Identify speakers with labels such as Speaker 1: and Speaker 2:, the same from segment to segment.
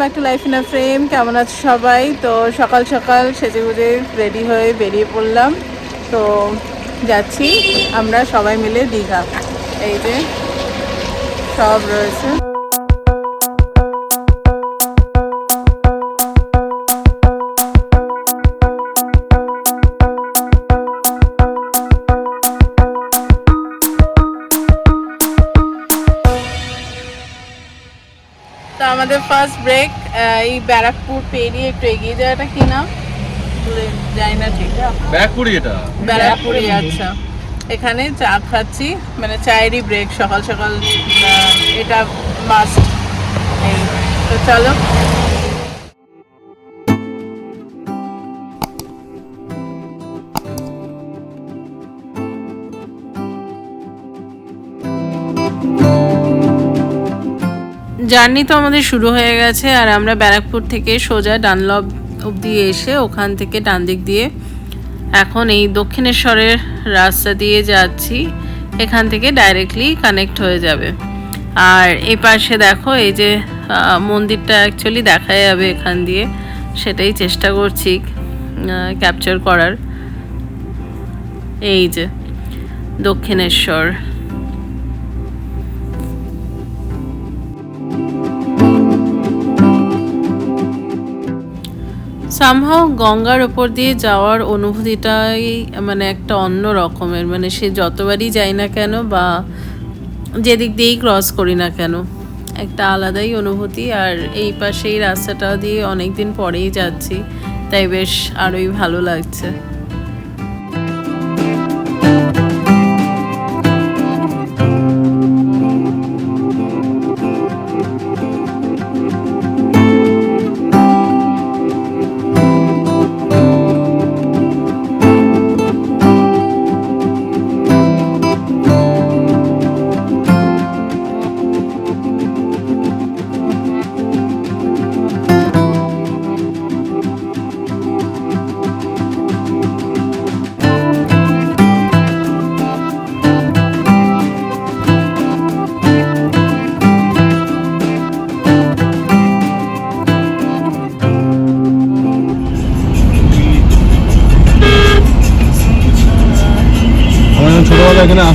Speaker 1: Back to life in a frame কেমন আছো সবাই? তো সকাল সকাল সেজে গুজে রেডি হয়ে বেরিয়ে পড়লাম। তো যাচ্ছি আমরা সবাই মিলে দীঘা। এই যে সব রয়েছে। ফার্স্ট ব্রেক এই ব্যারাকপুর পেরিয়ে একটু এগিয়ে যাওয়াটা কি নাম? জানি যাই না ঠিক।
Speaker 2: ব্যারাকপুরি এটা?
Speaker 1: ব্যারাকপুরি আচ্ছা। এখানে চা খাচ্ছি মানে চায়েরই ব্রেক সকাল সকাল এটা মাস্ট তো চলো। জার্নি তো আমাদের শুরু হয়ে গেছে আর আমরা ব্যারাকপুর থেকে সোজা ডানলব অবধি এসে ওখান থেকে ডান দিক দিয়ে এখন এই দক্ষিণেশ্বরের রাস্তা দিয়ে যাচ্ছি। এখান থেকে ডাইরেক্টলি কানেক্ট হয়ে যাবে। আর এই পাশে দেখো এই যে মন্দিরটা অ্যাকচুয়ালি দেখা যাবে এখান দিয়ে। সেটাই চেষ্টা করছি ক্যাপচার করার। এই যে, দক্ষিণেশ্বর। সামহাও গঙ্গার ওপর দিয়ে যাওয়ার অনুভূতিটাই মানে একটা অন্য রকমের। মানে সে যতবারই যাই না কেন বা যেদিক দিয়েই ক্রস করি না কেন, একটা আলাদাই অনুভূতি। আর এই পাশে এই রাস্তাটা দিয়ে অনেক দিন পরেই যাচ্ছি, তাই বেশ আরোই ভালো লাগছে।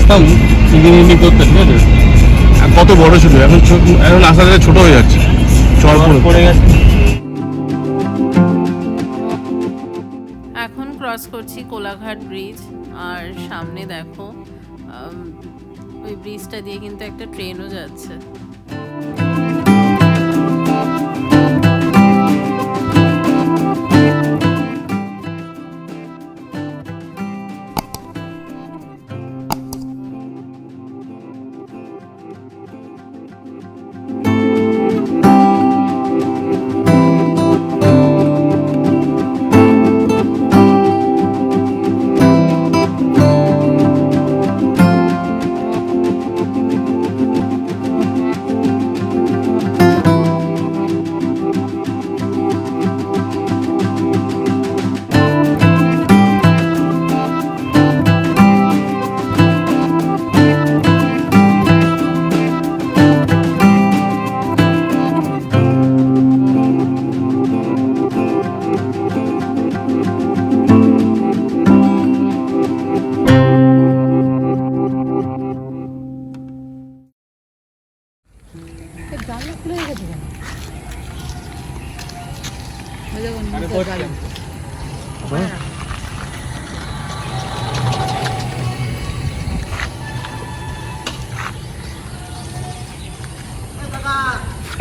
Speaker 2: আসতাম ইঞ্জিন ইঞ্জিন করতে ঠিক আছে? কত বড় ছিল এখন এখন আস্তে আস্তে ছোট হয়ে যাচ্ছে। চর পড়ে গেছে।
Speaker 1: এখন ক্রস করছি কোলাঘাট ব্রিজ আর সামনে দেখো ওই ব্রিজটা দিয়ে কিন্তু একটা ট্রেনও যাচ্ছে।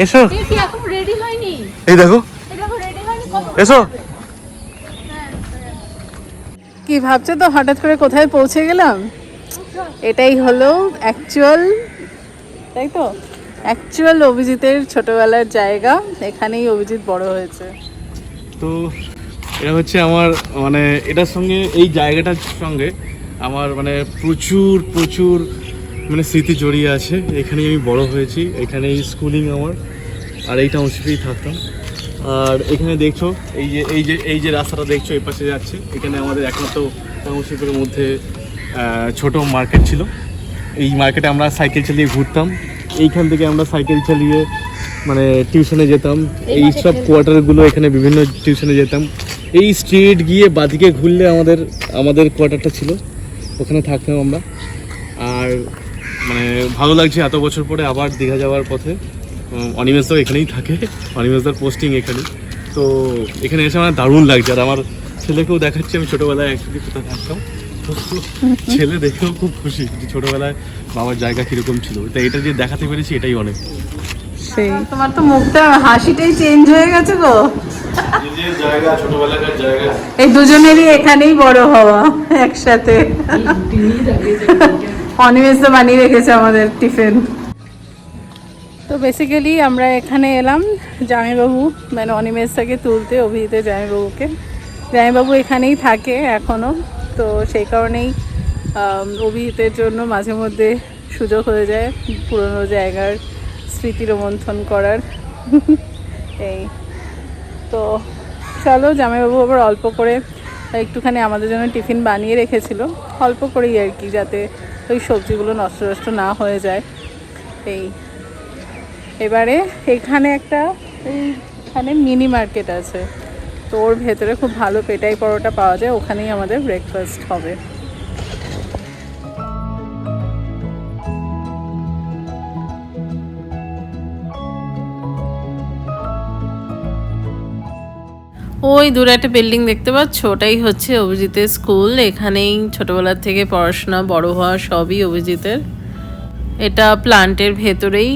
Speaker 2: এসো। এই দেখো।
Speaker 3: এটা এখন রেডি হয়নি কত
Speaker 2: এসো।
Speaker 1: কি ভাবছ তো হঠাৎ করে কোথায় পৌঁছে গেলাম? এটাই হলো অ্যাকচুয়াল তাই তো? অ্যাকচুয়াল অভিজিতের ছোটবেলার জায়গা। এখানেই অভিজিৎ বড় হয়েছে।
Speaker 2: তো এটা হচ্ছে আমার মানে এটার সঙ্গে এই জায়গাটার সঙ্গে আমার মানে প্রচুর প্রচুর মানে স্মৃতি জড়িয়ে আছে। এখানেই আমি বড় হয়েছি। এখানেই স্কুলিং আমার। আর এই টাউনশিপেই থাকতাম। আর এখানে দেখছ এই যে এই যে এই যে রাস্তাটা দেখছ এই পাশে যাচ্ছে। এখানে আমাদের একমাত্র টাউনশিপের মধ্যে ছোট মার্কেট ছিল। এই মার্কেটে আমরা সাইকেল চালিয়ে ঘুরতাম। এইখান থেকে আমরা সাইকেল চালিয়ে মানে টিউশনে যেতাম। এই সব কোয়ার্টারগুলো এখানে বিভিন্ন টিউশনে যেতাম। এই স্ট্রিট গিয়ে বাদিকে ঘুরলে আমাদের আমাদের কোয়ার্টারটা ছিল। ওখানে থাকতাম আমরা। আর মানে ভালো লাগছে এত বছর পরে আবার দীঘা যাওয়ার পথে। অনিমেষদাও এখানেই থাকে। অনিমেষদার পোস্টিং এখানে। তো এখানে এসে আমার দারুণ লাগছে। আর আমার ছেলেকেও দেখাচ্ছি আমি ছোটোবেলায় অ্যাকচুয়ালি কোথায় থাকতাম। ছেলে দেখেও খুব খুশি যে ছোটোবেলায় বাবার জায়গা কীরকম ছিল। তো এটা যে দেখাতে পেরেছি এটাই অনেক।
Speaker 1: সেই। তোমার তো মুখটা হাসিটাই চেঞ্জ হয়ে গেছে গো।
Speaker 2: যে জায়গা ছোটোবেলাকার জায়গা।
Speaker 1: এই দুজনেরই এখানেই বড় হওয়া একসাথে। অনিমেষ বানিয়ে রেখেছে আমাদের টিফিন। তো বেসিক্যালি আমরা এখানে এলাম জামাইবাবু মানে অনিমেষটাকে তুলতে অভিজিতের জামাইবাবুকে। জামাইবাবু এখানেই থাকে এখনও তো সেই কারণেই আম, অভিজিতের জন্য মাঝে মধ্যে সুযোগ হয়ে যায় পুরনো জায়গার স্মৃতি রোমন্থন করার। এই। তো চলো জামাইবাবু আবার অল্প করে একটুখানি আমাদের জন্য টিফিন বানিয়ে রেখেছিল অল্প করেই আর কি যাতে ওই সবজিগুলো নষ্ট নষ্ট না হয়ে যায়। এই। এবারে এখানে একটা এইখানে মিনি মার্কেট আছে। তো ওর ভেতরে খুব ভালো পেটাই পরোটা পাওয়া যায়, ওখানেই আমাদের ব্রেকফাস্ট হবে। ওই দূরে একটা বিল্ডিং দেখতে পাচ্ছ? ওটাই হচ্ছে অভিজিতের স্কুল এখানেই ছোটবেলার থেকে পড়াশোনা বড় হওয়া সবই অভিজিতের। এটা প্লান্টের ভেতরেই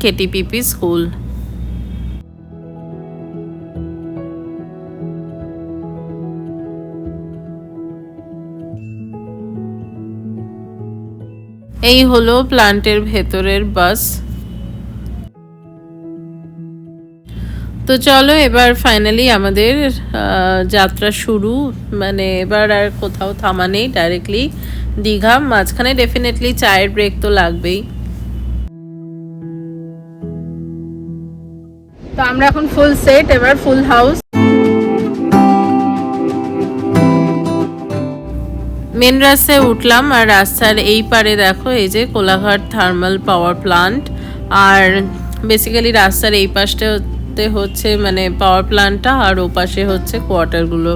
Speaker 1: কেটিপিপি স্কুল এই হলো প্লান্টের ভেতরের বাস তো চলো, এবার ফাইনালি আমাদের যাত্রা শুরু। মানে এবার আর কোথাও থামা নেই ডাইরেক্টলি দীঘা, মাঝখানে ডেফিনেটলি চায়ের ব্রেক তো লাগবেই। তো আমরা এখন ফুল সেট এবার ফুল হাউস মেন রাস্তায় উঠলাম, আর রাস্তার এই পারে দেখো, এই যে কোলাঘাট থার্মাল পাওয়ার প্লান্ট আর বেসিক্যালি রাস্তার এই পাশটাতে হচ্ছে মানে পাওয়ার প্লান্টটা আর ওপাশে পাশে হচ্ছে কোয়ার্টারগুলো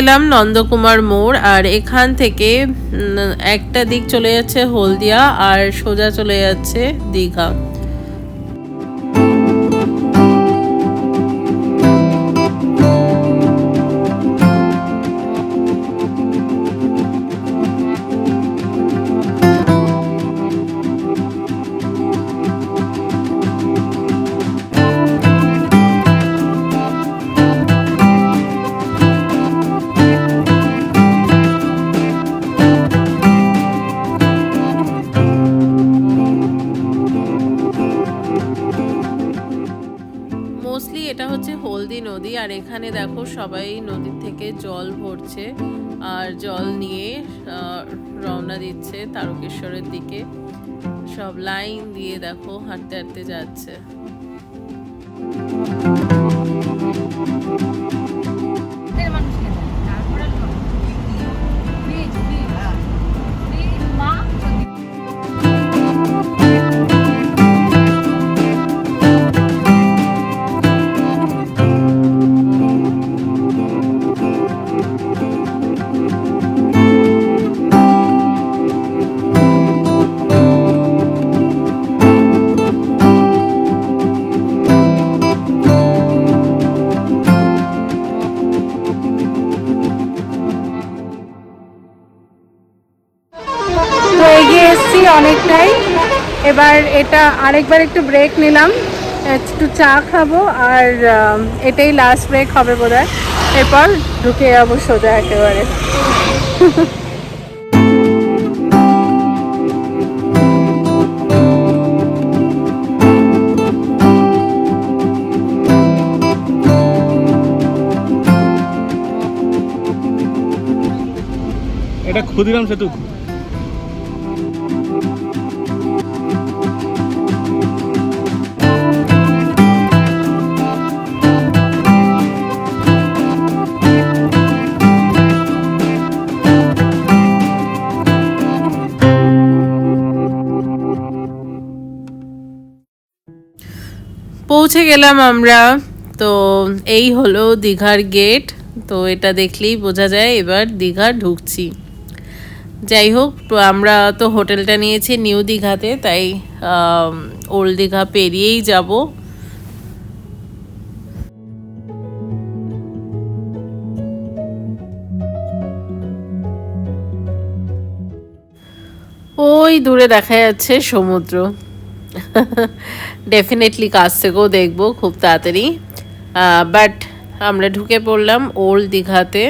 Speaker 1: গেলাম নন্দকুমার মোড়, আর এখান থেকে একটা দিক চলে যাচ্ছে হলদিয়া, আর সোজা চলে যাচ্ছে দীঘা। দেখো সবাই নদীর থেকে জল ভরছে আর জল নিয়ে রওনা দিচ্ছে তারকেশ্বরের দিকে। সব লাইন দিয়ে দেখো হাঁটতে হাঁটতে যাচ্ছে। আরেকবার একটু ব্রেক নিলাম। একটু চা খাব আর এটাই লাস্ট ব্রেক হবে বোধ হয় এরপর ঢুকে যাব সোজা একেবারে।
Speaker 2: এটা ক্ষুদিরাম সেতু।
Speaker 1: পৌঁছে গেলাম আমরা। তো এই হলো দীঘার গেট তো এটা দেখলেই বোঝা যায় এবার দীঘা ঢুকছি। যাই হোক আমরা তো হোটেলটা নিয়েছি নিউ দীঘাতে, তাই ওল্ড দীঘা পেরিয়েই যাব। ওই দূরে দেখা যাচ্ছে সমুদ্র। ডেফিনেটলি কাছ থেকেও দেখব খুব তাড়াতাড়ি। বাট আমরা ঢুকে পড়লাম ওল্ড দীঘাতে।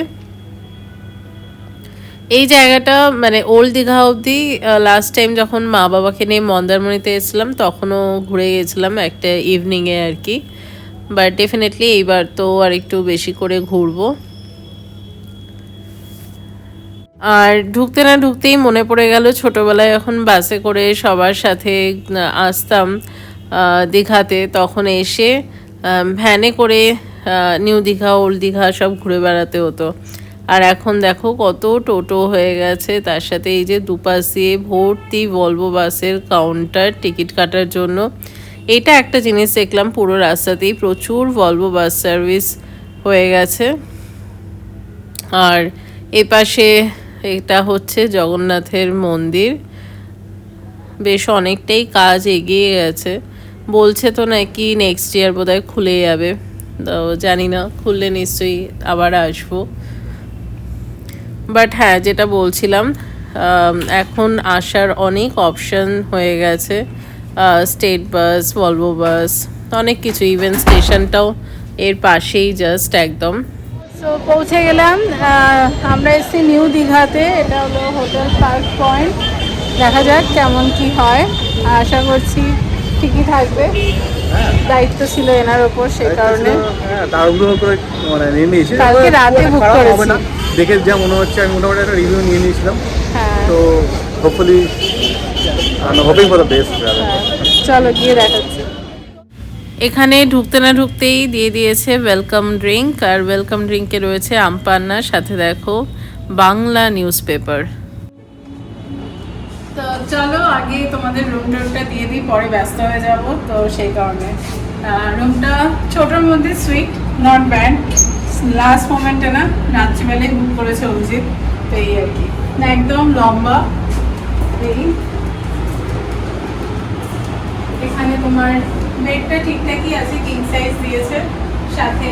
Speaker 1: এই জায়গাটা মানে ওল্ড দীঘা অবধি লাস্ট টাইম যখন মা বাবাকে নিয়ে মন্দারমণিতে এসেছিলাম, তখনও ঘুরে গেছিলাম একটা ইভিনিংয়ে আর কি। বাট ডেফিনেটলি এইবার তো আর একটু বেশি করে ঘুরবো। আর ঢুকতে না ঢুকতেই মনে পড়ে গেল, ছোটবেলায় এখন বাসে করে সবার সাথে আসতাম দীঘাতে। তখন এসে ভ্যানে করে নিউ দীঘা, ওল্ড দীঘা সব ঘুরে বেড়াতে হতো। আর এখন দেখো কত টোটো হয়ে গেছে। তার সাথে এই যে দুপাশ দিয়ে ভর্তি ভলভো বাসের কাউন্টার টিকিট কাটার জন্য। এটা একটা জিনিস দেখলাম, পুরো রাস্তাতেই প্রচুর ভলভো বাস সার্ভিস হয়ে গেছে। আর এ পাশে এটা হচ্ছে জগন্নাথের মন্দির। বেশ অনেকটাই কাজ এগিয়ে গেছে। বলছে তো নাকি নেক্সট ইয়ার বোধহয় খুলে যাবে। তো জানি না, খুললে নিশ্চয়ই আবার আসব। বাট হ্যাঁ যেটা বলছিলাম এখন আসার অনেক অপশন হয়ে গেছে। স্টেট বাস ভলভো বাস অনেক কিছু। ইভেন স্টেশনটাও এর পাশেই জাস্ট একদম। সো পৌঁছে গেলাম আমরা এসেছি নিউ দীঘাতে এটা হলো হোটেল পার্ক পয়েন্ট। দেখা যাক কেমন কি হয়। আশা করছি ঠিকই থাকবে। দায়িত্ব ছিল এনার ওপর সেই কারণে।
Speaker 2: হ্যাঁ তাড়াহুড়ো করে মানে নিয়ে নিয়েছি।
Speaker 1: কালকে রাতে book করেছি।
Speaker 2: দেখে যা মনে হচ্ছে আমি মোটামুটি একটা রিভিউ নিয়ে নিয়েছিলাম।
Speaker 1: হ্যাঁ।
Speaker 2: তো hopefully hoping for the best
Speaker 1: চলো গিয়ে দেখাচ্ছি। এখানে ঢুকতে না ঢুকতেই দিয়ে দিয়েছে ওয়েলকাম ড্রিঙ্ক আর ওয়েলকাম ড্রিঙ্কে রয়েছে আমপান্না সাথে দেখো বাংলা নিউজ পেপার তো চলো আগে তোমাদের রুম টুরটা দিয়ে দিই, পরে ব্যস্ত হয়ে যাব, তো সেই কারণে। রুমটা ছোটোর মধ্যে সুইট নট ব্যাড লাস্ট মোমেন্টে না, রাত্রিবেলায় বুক করেছে অভিজিৎ, তো এই আর কি। না, একদম লম্বা। এই। এখানে তোমার বেডটা ঠিকঠাকই আছে কিং সাইজ দিয়েছে। সাথে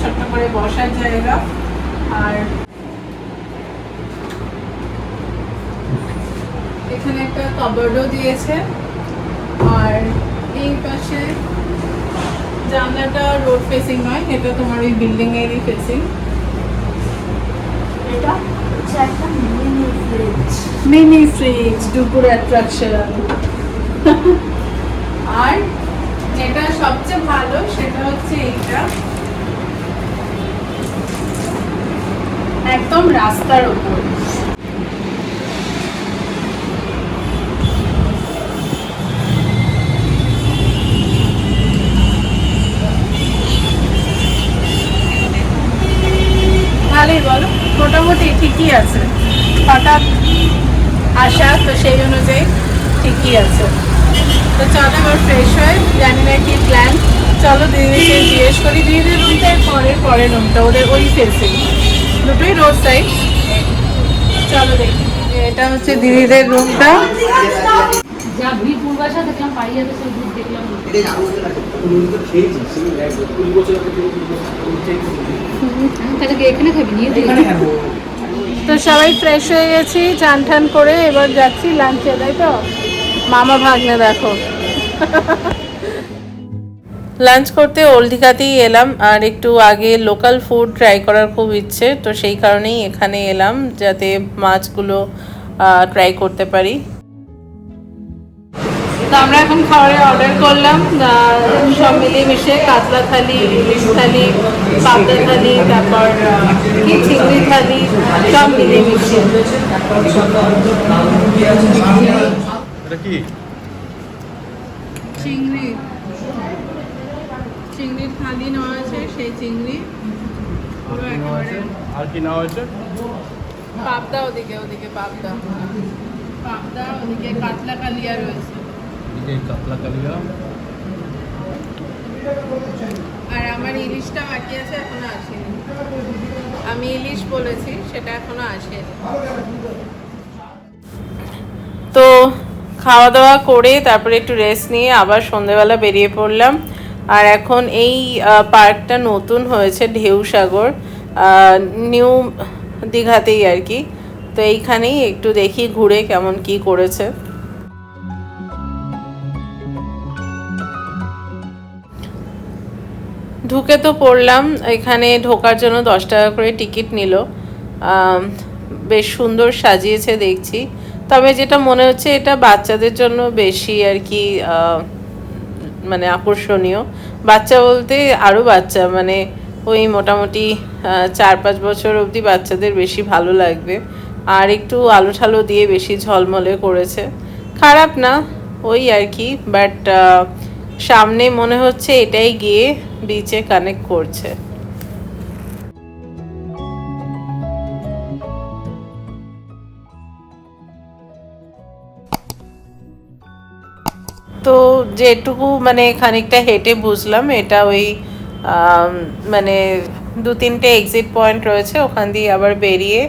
Speaker 1: ছোট্ট করে বসার জায়গা। আর এখানে একটা কবার্ডও দিয়েছে। আর এই পাশে জানলাটা রোড ফেসিং নয় এটা তোমার ওই বিল্ডিং এরই ফেসিং এটা মিনি ফ্রিজ দুপুর অ্যাট্রাকশন আর সবচেয়ে ভালো সেটা হচ্ছে এইটা। একদম রাস্তার ওপর ভালোই বলো, মোটামুটি ঠিকই আছে। হঠাৎ আসা তো সেই অনুযায়ী ঠিকই আছে। তো চলো এবার ফ্রেশ হয়ে জানি না কি প্ল্যান চলো দিদিকে জিজ্ঞেস করি। দিদিদের রুমটা পরের পরের রুমটা ওদের ওই ফেসিং দুটোই রোড সাইড চলো দেখি। এটা হচ্ছে দিদিদের রুমটা তো সবাই ফ্রেশ হয়ে গেছি চান টান করে এবার যাচ্ছি লাঞ্চে তাই তো? মামা ভাগ্নে দেখো। লাঞ্চ করতে ওল্ড দীঘাতেই এলাম আর একটু আগে লোকাল ফুড ট্রাই করার খুব ইচ্ছে তো সেই কারণেই এখানে এলাম যাতে মাছগুলো ট্রাই করতে পারি। তো আমরা এখন খাবারের অর্ডার করলাম সব মিলিয়ে মিশে কাতলা থালি ইলিশ থালি পাবদা থালি তারপর কি চিংড়ি থালি সব মিলিয়ে মিশিয়ে।
Speaker 2: এটা কি?
Speaker 1: চিংড়ি। চিংড়ির থালি নেওয়া আছে সেই চিংড়ি।
Speaker 2: আর কি নাম হয়েছে?
Speaker 1: পাবদা ওদিকে ওদিকে পাবদা। পাবদা ওদিকে কাতলা কালিয়া রয়েছে।
Speaker 2: এই কাতলা কালিয়া।
Speaker 1: আর আমার ইলিশটা বাকি আছে এখনও আসেনি। আমি ইলিশ বলেছি সেটা এখনও আসেনি। তো খাওয়া দাওয়া করে তারপরে একটু রেস্ট নিয়ে আবার সন্ধেবেলা বেরিয়ে পড়লাম। আর এখন এই পার্কটা নতুন হয়েছে ঢেউ সাগর নিউ দীঘাতেই আর কি। তো এইখানেই একটু দেখি ঘুরে কেমন কি করেছে। ঢুকে তো পড়লাম, এখানে ঢোকার জন্য দশ টাকা করে টিকিট নিল। বেশ সুন্দর সাজিয়েছে দেখছি। তবে যেটা মনে হচ্ছে, এটা বাচ্চাদের জন্য বেশি আর কি মানে আকর্ষণীয়। বাচ্চা বলতে আরও বাচ্চা মানে ওই মোটামুটি চার পাঁচ বছর অবধি বাচ্চাদের বেশি ভালো লাগবে। আর একটু আলো ঠালো দিয়ে বেশি ঝলমলে করেছে। খারাপ না, ওই আর কি বাট সামনে মনে হচ্ছে এটাই গিয়ে বিচে কানেক্ট করছে। তো যেটুকু মানে খানিকটা হেঁটে বুঝলাম, এটা ওই মানে দু তিনটে এক্সিট পয়েন্ট রয়েছে, ওখান দিয়ে আবার বেরিয়ে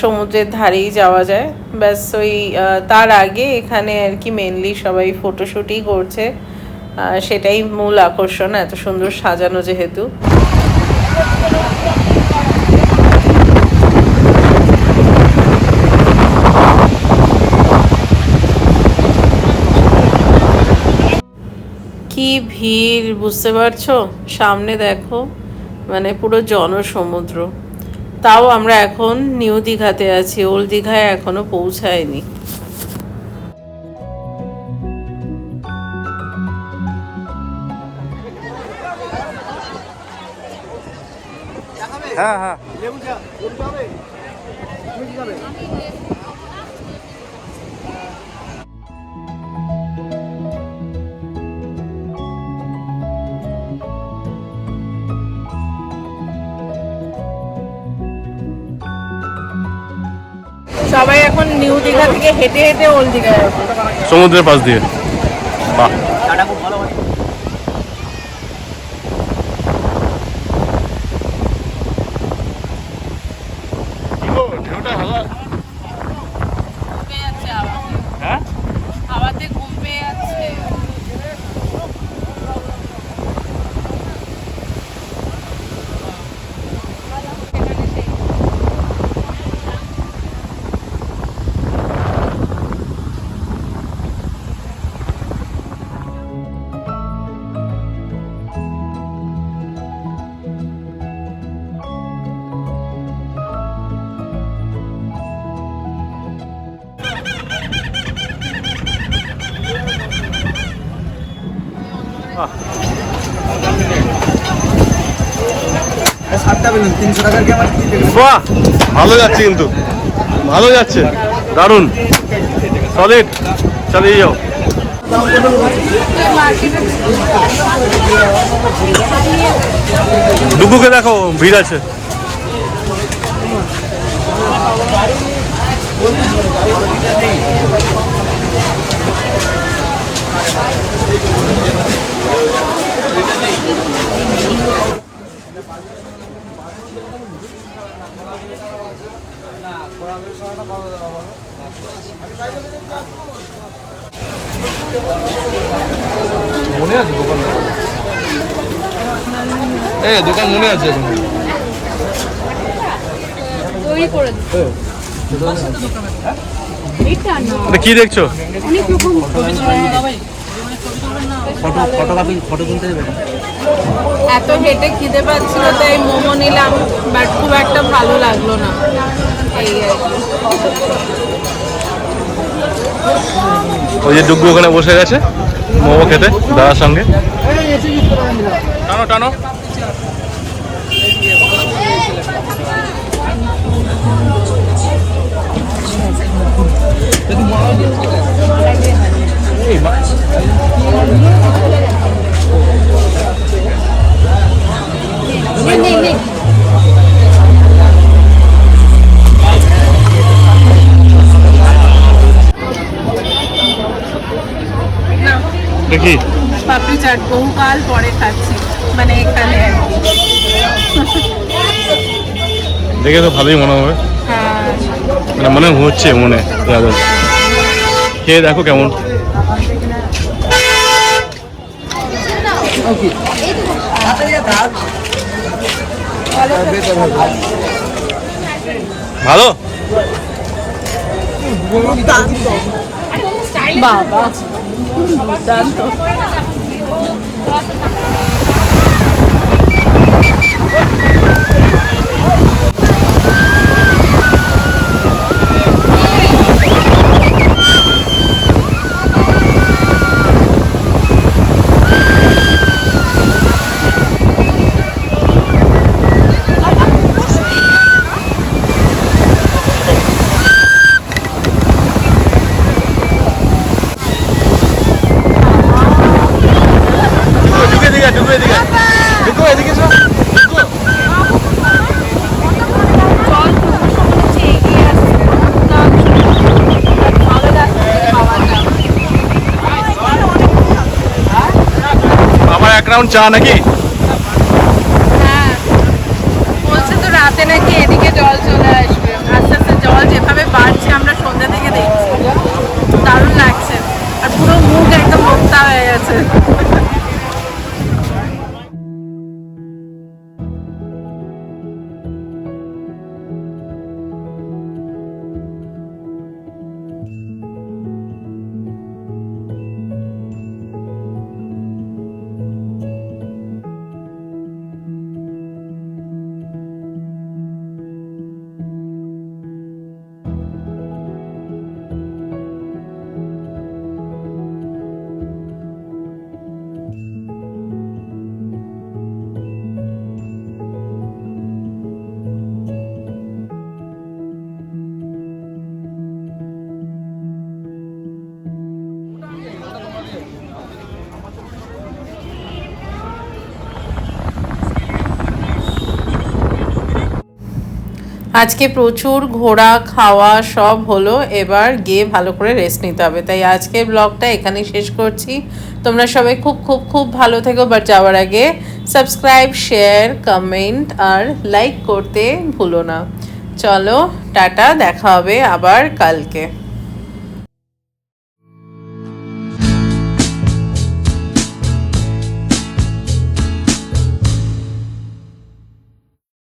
Speaker 1: সমুদ্রের ধারেই যাওয়া যায়। ব্যাস ওই তার আগে এখানে আর কি মেনলি সবাই ফটোশ্যুটই করছে সেটাই মূল আকর্ষণ, এত সুন্দর সাজানো যেহেতু। কি ভিড়, বুঝতে পারছ? সামনে দেখো মানে পুরো জনসমুদ্র। তাও আমরা এখন নিউ দীঘাতে আছি, ওল্ড দীঘায় এখনও পৌঁছায়নি।
Speaker 2: হ্যাঁ হ্যাঁ।
Speaker 1: এখন নিউ দীঘা থেকে হেঁটে হেঁটে ওল্ড দীঘা
Speaker 2: সমুদ্রের পাশ দিয়ে। বাহ। হ্যাঁ বাহ ভালো যাচ্ছে কিন্তু। ভালো যাচ্ছে। দারুণ। সলিড চালিয়ে যাও। ডুবুকে দেখো ভিড় আছে।
Speaker 4: মনে আছে দোকান? এ দোকান মনে আছে এখন।
Speaker 3: তৈরি করে
Speaker 2: এটা
Speaker 5: কি দেখছ?
Speaker 2: অনেক রকম।
Speaker 6: এত হেঁটে খিদে পাচ্ছিল তাই মোমো নিলাম বাট খুব একটা ভালো লাগল না। এই
Speaker 5: ওই যে ডুগ্গু ওখানে বসে গেছে। মোমো খেতে দাদার সঙ্গে। টানো টানো। দেখি
Speaker 6: চাট বহুকাল পরে খাচ্ছি। মানে এখানে আর কি।
Speaker 5: দেখে তো ভালোই মনে হবে।
Speaker 6: হ্যাঁ
Speaker 5: মানে মনে হচ্ছে মনে খেয়ে দেখো কেমন। ভালো?
Speaker 6: বাবা। দুর্দান্ত
Speaker 5: ঢুকে রাউন্ড চা নাকি?
Speaker 6: হ্যাঁ। বলছে তো রাতে নাকি এদিকে জল আজকে প্রচুর ঘোরা খাওয়া সব হলো, এবার গিয়ে ভালো করে রেস্ট নিতে হবে। তাই আজকের ব্লগটা এখানেই শেষ করছি। তোমরা সবাই খুব খুব খুব ভালো থেকো বাট যাওয়ার আগে সাবস্ক্রাইব শেয়ার কমেন্ট আর লাইক করতে ভুলো না। চলো, টাটা, দেখা হবে আবার কালকে।